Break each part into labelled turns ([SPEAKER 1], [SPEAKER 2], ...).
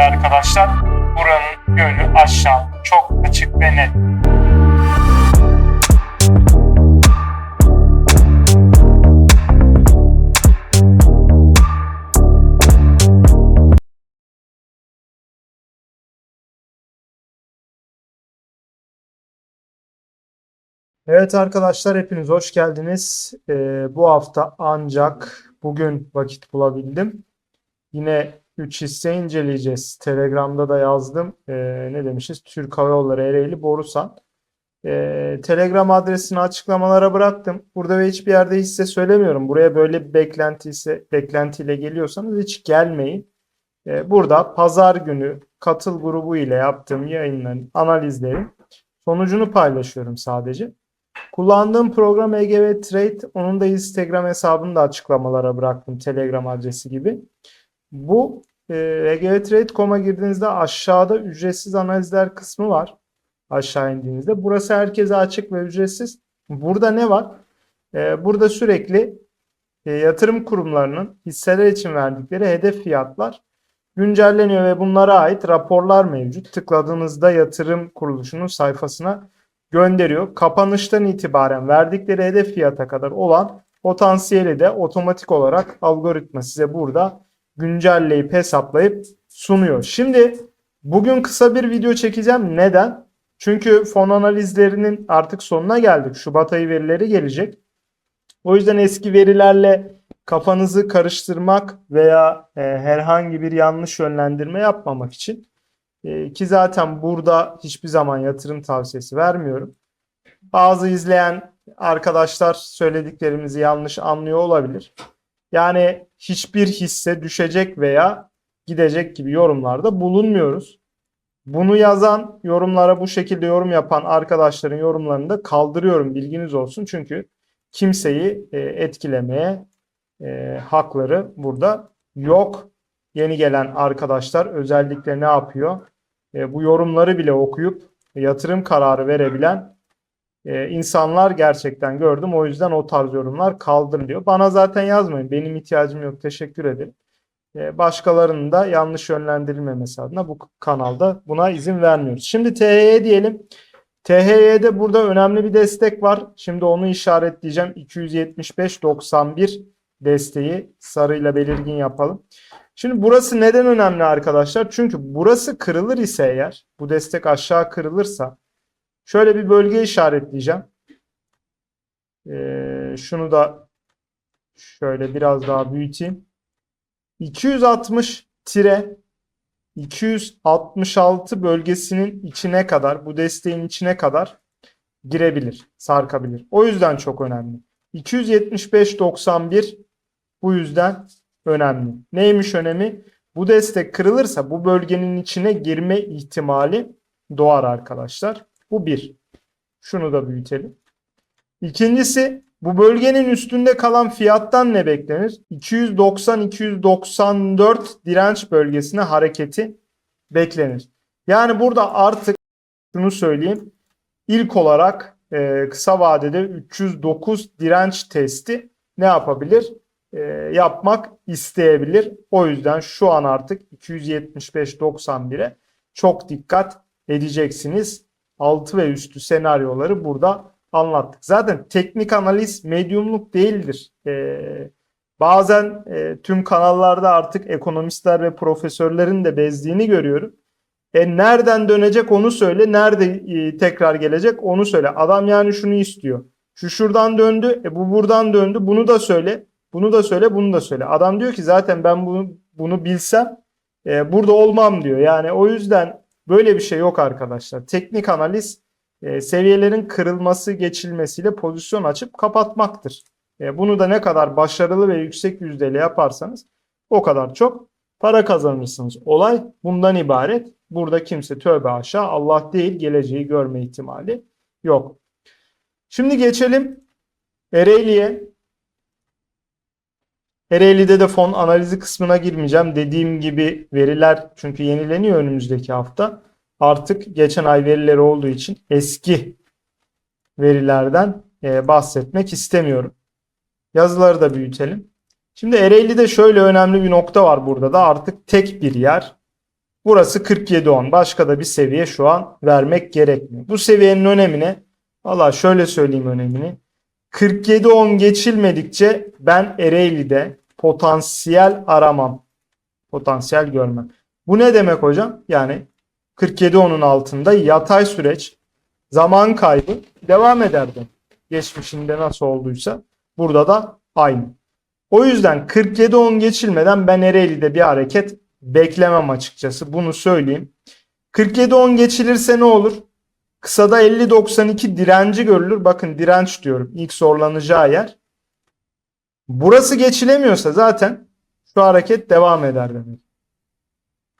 [SPEAKER 1] Sürece arkadaşlar buranın yönü aşağı. Çok açık ve net.
[SPEAKER 2] Evet arkadaşlar hepiniz hoş geldiniz. Ee, bu hafta ancak bugün vakit bulabildim. Yine 3 hisse inceleyeceğiz. Telegram'da da yazdım. Ee, ne demişiz? Türk Hava Yolları Ereğli Borusan. Ee, Telegram adresini açıklamalara bıraktım. Burada ve hiçbir yerde hisse söylemiyorum. Buraya böyle bir beklenti ise, beklentiyle geliyorsanız hiç gelmeyin. Ee, burada pazar günü katıl grubu ile yaptığım yayınların, analizlerin sonucunu paylaşıyorum sadece. Kullandığım program EGV Trade. Onun da Instagram hesabını da açıklamalara bıraktım. Telegram adresi gibi. Bu e, egvtrade.com'a girdiğinizde aşağıda ücretsiz analizler kısmı var. Aşağı indiğinizde. Burası herkese açık ve ücretsiz. Burada ne var? E, burada sürekli e, yatırım kurumlarının hisseler için verdikleri hedef fiyatlar güncelleniyor ve bunlara ait raporlar mevcut. Tıkladığınızda yatırım kuruluşunun sayfasına gönderiyor. Kapanıştan itibaren verdikleri hedef fiyata kadar olan potansiyeli de otomatik olarak algoritma size burada güncelleyip hesaplayıp sunuyor. Şimdi bugün kısa bir video çekeceğim. Neden? Çünkü fon analizlerinin artık sonuna geldik. Şubat ayı verileri gelecek. O yüzden eski verilerle kafanızı karıştırmak veya e, herhangi bir yanlış yönlendirme yapmamak için e, ki zaten burada hiçbir zaman yatırım tavsiyesi vermiyorum. Bazı izleyen arkadaşlar söylediklerimizi yanlış anlıyor olabilir. Yani hiçbir hisse düşecek veya gidecek gibi yorumlarda bulunmuyoruz. Bunu yazan, yorumlara bu şekilde yorum yapan arkadaşların yorumlarını da kaldırıyorum bilginiz olsun. Çünkü kimseyi e, etkilemeye e, hakları burada yok. Yeni gelen arkadaşlar özellikle ne yapıyor? E, bu yorumları bile okuyup yatırım kararı verebilen e, insanlar gerçekten gördüm. O yüzden o tarz yorumlar kaldırın diyor. Bana zaten yazmayın. Benim ihtiyacım yok. Teşekkür ederim. E, başkalarının da yanlış yönlendirilmemesi adına bu kanalda buna izin vermiyoruz. Şimdi THY diyelim. THY'de burada önemli bir destek var. Şimdi onu işaretleyeceğim. 275.91 desteği sarıyla belirgin yapalım. Şimdi burası neden önemli arkadaşlar? Çünkü burası kırılır ise eğer, bu destek aşağı kırılırsa şöyle bir bölge işaretleyeceğim. Ee, şunu da şöyle biraz daha büyüteyim. 260 tire 266 bölgesinin içine kadar, bu desteğin içine kadar girebilir, sarkabilir. O yüzden çok önemli. 275.91 bu yüzden önemli. Neymiş önemi? Bu destek kırılırsa bu bölgenin içine girme ihtimali doğar arkadaşlar. Bu bir. Şunu da büyütelim. İkincisi bu bölgenin üstünde kalan fiyattan ne beklenir? 290-294 direnç bölgesine hareketi beklenir. Yani burada artık şunu söyleyeyim. İlk olarak e, kısa vadede 309 direnç testi ne yapabilir? E, yapmak isteyebilir. O yüzden şu an artık 275-91'e çok dikkat edeceksiniz. Altı ve üstü senaryoları burada anlattık. Zaten teknik analiz medyumluk değildir. Ee, bazen e, tüm kanallarda artık ekonomistler ve profesörlerin de bezdiğini görüyorum. E nereden dönecek onu söyle, nerede e, tekrar gelecek onu söyle. Adam yani şunu istiyor. Şu şuradan döndü, e bu buradan döndü. Bunu da söyle, bunu da söyle, bunu da söyle. Adam diyor ki zaten ben bunu bunu bilsem e, burada olmam diyor. Yani o yüzden böyle bir şey yok arkadaşlar. Teknik analiz e, seviyelerin kırılması geçilmesiyle pozisyon açıp kapatmaktır. E, bunu da ne kadar başarılı ve yüksek yüzdeyle yaparsanız o kadar çok para kazanırsınız. Olay bundan ibaret. Burada kimse tövbe aşağı Allah değil geleceği görme ihtimali yok. Şimdi geçelim Ereğli'ye. Ereğli'de de fon analizi kısmına girmeyeceğim. Dediğim gibi veriler çünkü yenileniyor önümüzdeki hafta. Artık geçen ay verileri olduğu için eski verilerden e, bahsetmek istemiyorum. Yazıları da büyütelim. Şimdi Ereğli'de şöyle önemli bir nokta var burada da artık tek bir yer. Burası 47.10. Başka da bir seviye şu an vermek gerekmiyor. Bu seviyenin önemine valla şöyle söyleyeyim önemini. 47.10 geçilmedikçe ben Ereğli'de potansiyel aramam. Potansiyel görmem. Bu ne demek hocam? Yani 47.10'un altında yatay süreç zaman kaybı devam ederdi. Geçmişinde nasıl olduysa burada da aynı. O yüzden 47-10 geçilmeden ben Ereğli'de bir hareket beklemem açıkçası. Bunu söyleyeyim. 47-10 geçilirse ne olur? Kısada 50-92 direnci görülür. Bakın direnç diyorum. İlk zorlanacağı yer. Burası geçilemiyorsa zaten şu hareket devam eder demek.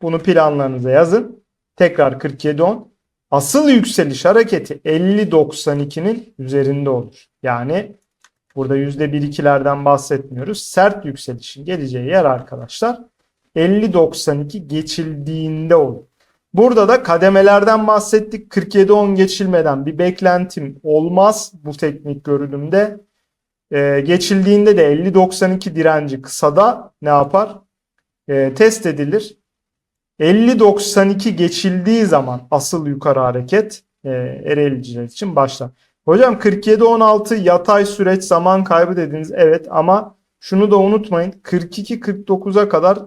[SPEAKER 2] Bunu planlarınıza yazın. Tekrar 47-10. Asıl yükseliş hareketi 50-92'nin üzerinde olur. Yani burada %1-2'lerden bahsetmiyoruz. Sert yükselişin geleceği yer arkadaşlar 50-92 geçildiğinde olur. Burada da kademelerden bahsettik. 47-10 geçilmeden bir beklentim olmaz bu teknik görünümde. Ee, geçildiğinde de 50-92 direnci kısada ne yapar? Ee, test edilir. 50-92 geçildiği zaman asıl yukarı hareket e, Ereğliciler için başlar. Hocam 47-16 yatay süreç zaman kaybı dediniz. Evet ama şunu da unutmayın. 42-49'a kadar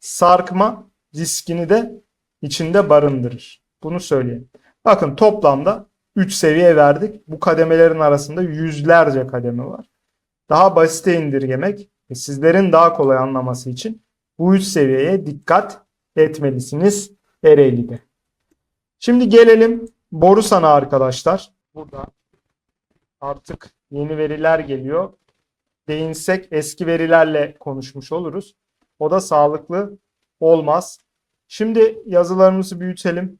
[SPEAKER 2] sarkma riskini de içinde barındırır. Bunu söyleyeyim. Bakın toplamda 3 seviye verdik. Bu kademelerin arasında yüzlerce kademe var. Daha basite indirgemek ve sizlerin daha kolay anlaması için bu 3 seviyeye dikkat etmelisiniz Ereğli'de. Şimdi gelelim Borusan'a arkadaşlar. Burada artık yeni veriler geliyor. Değinsek eski verilerle konuşmuş oluruz. O da sağlıklı olmaz. Şimdi yazılarımızı büyütelim.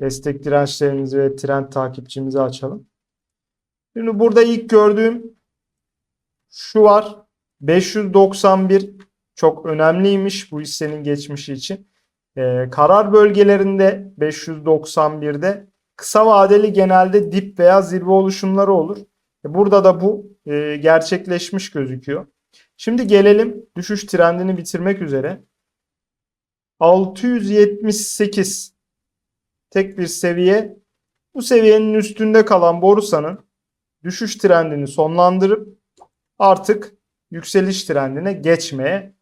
[SPEAKER 2] Destek dirençlerimizi ve trend takipçimizi açalım. Şimdi burada ilk gördüğüm şu var. 591 çok önemliymiş bu hissenin geçmişi için. Ee, karar bölgelerinde 591'de kısa vadeli genelde dip veya zirve oluşumları olur. E, Burada da bu e, gerçekleşmiş gözüküyor. Şimdi gelelim düşüş trendini bitirmek üzere. 678 tek bir seviye. Bu seviyenin üstünde kalan borsanın düşüş trendini sonlandırıp artık yükseliş trendine geçmeye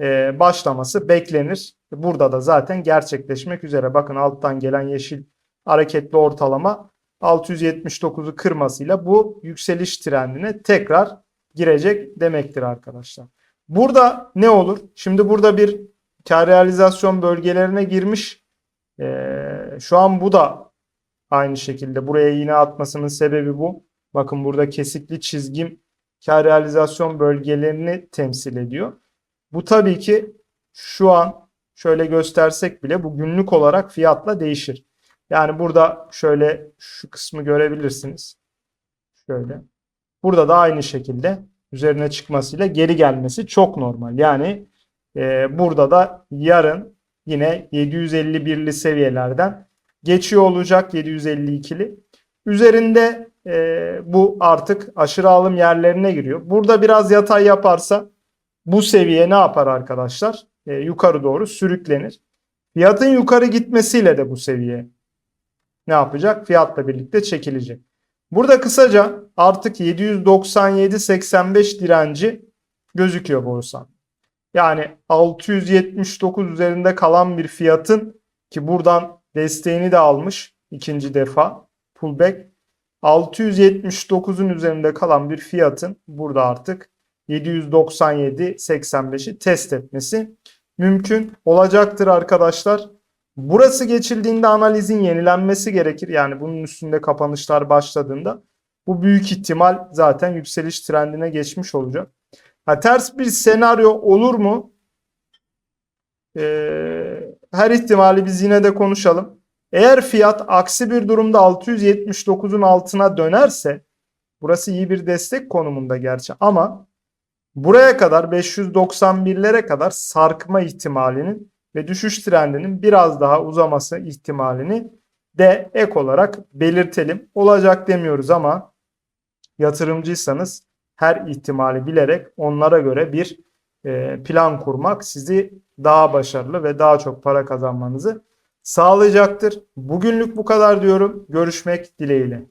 [SPEAKER 2] e, başlaması beklenir. Burada da zaten gerçekleşmek üzere. Bakın alttan gelen yeşil hareketli ortalama 679'u kırmasıyla bu yükseliş trendine tekrar girecek demektir arkadaşlar. Burada ne olur? Şimdi burada bir kar realizasyon bölgelerine girmiş. Ee, şu an bu da aynı şekilde buraya yine atmasının sebebi bu. Bakın burada kesikli çizgim kar realizasyon bölgelerini temsil ediyor. Bu tabii ki şu an şöyle göstersek bile bu günlük olarak fiyatla değişir. Yani burada şöyle şu kısmı görebilirsiniz. Şöyle. Burada da aynı şekilde üzerine çıkmasıyla geri gelmesi çok normal. Yani e, burada da yarın yine 751'li seviyelerden geçiyor olacak 752'li. Üzerinde e, bu artık aşırı alım yerlerine giriyor. Burada biraz yatay yaparsa bu seviye ne yapar arkadaşlar? E, yukarı doğru sürüklenir. Fiyatın yukarı gitmesiyle de bu seviye ne yapacak? Fiyatla birlikte çekilecek. Burada kısaca artık 797.85 direnci gözüküyor borsa. Yani 679 üzerinde kalan bir fiyatın ki buradan desteğini de almış ikinci defa pullback 679'un üzerinde kalan bir fiyatın burada artık 797.85'i test etmesi mümkün olacaktır arkadaşlar. Burası geçildiğinde analizin yenilenmesi gerekir. Yani bunun üstünde kapanışlar başladığında Bu büyük ihtimal zaten yükseliş trendine geçmiş olacak. Ha, ters bir senaryo olur mu? Ee, her ihtimali biz yine de konuşalım. Eğer fiyat aksi bir durumda 679'un altına dönerse burası iyi bir destek konumunda gerçi ama buraya kadar 591'lere kadar sarkma ihtimalinin ve düşüş trendinin biraz daha uzaması ihtimalini de ek olarak belirtelim. Olacak demiyoruz ama yatırımcıysanız her ihtimali bilerek onlara göre bir e, plan kurmak sizi daha başarılı ve daha çok para kazanmanızı sağlayacaktır. Bugünlük bu kadar diyorum. Görüşmek dileğiyle.